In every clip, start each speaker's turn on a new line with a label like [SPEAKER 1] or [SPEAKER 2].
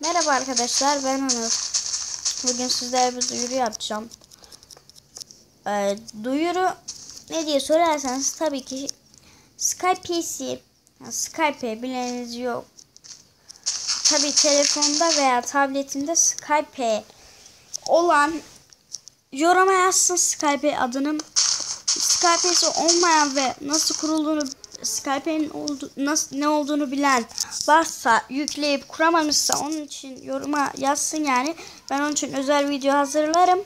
[SPEAKER 1] Merhaba arkadaşlar ben Onur. Bugün sizlere bir duyuru yapacağım. Ee, duyuru ne diye sorarsanız tabii ki Skype PC yani Skype bileniniz yok. Tabii telefonda veya tabletimde Skype olan yoruma yazsın Skype adının Skype'si olmayan ve nasıl kurulduğunu Skype'nin oldu, nasıl ne olduğunu bilen varsa yükleyip kuramamışsa onun için yoruma yazsın yani. Ben onun için özel video hazırlarım.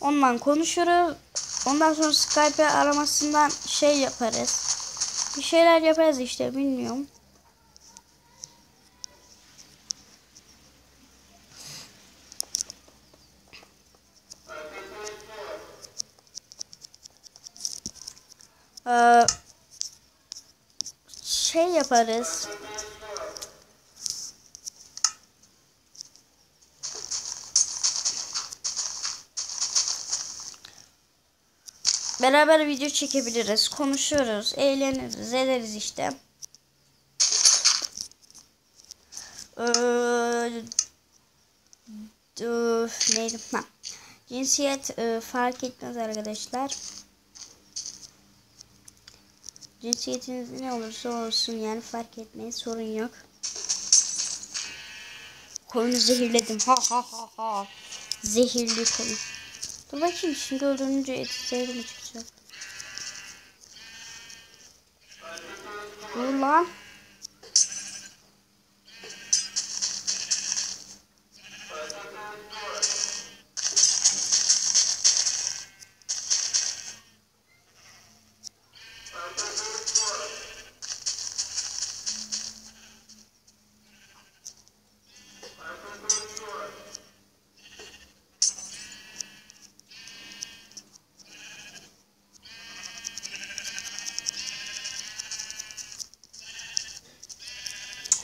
[SPEAKER 1] Ondan konuşuruz. Ondan sonra Skype aramasından şey yaparız. Bir şeyler yaparız işte bilmiyorum. Ee, şey yaparız. Beraber video çekebiliriz, konuşuruz, eğleniriz, ederiz işte. Ee, neydi? Ha. Cinsiyet e, fark etmez arkadaşlar. Cinsiyetiniz ne olursa olsun yani fark etmeyin sorun yok. Koyunu zehirledim. Ha ha ha ha. Zehirli koyun. Dur bakayım şimdi öldürünce eti zehri mi çıkacak? Dur lan.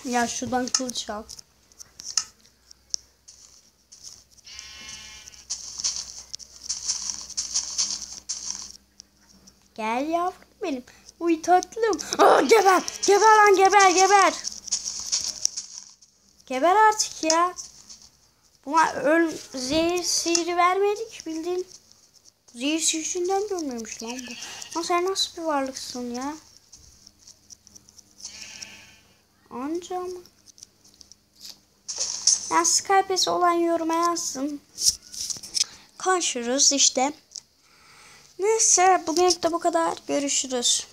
[SPEAKER 1] Ya şuradan kılıç al. Gel yavrum benim. Uy tatlım. Aa, geber. Geber lan geber geber. Geber artık ya. Buna öl zehir sihri vermedik bildiğin. Zehir sihrinden dönmemiş lan bu. Lan sen nasıl bir varlıksın ya? Anca ama. Yani Skype'si olan yoruma yazsın. Konuşuruz işte. Neyse bugünlük de bu kadar. Görüşürüz.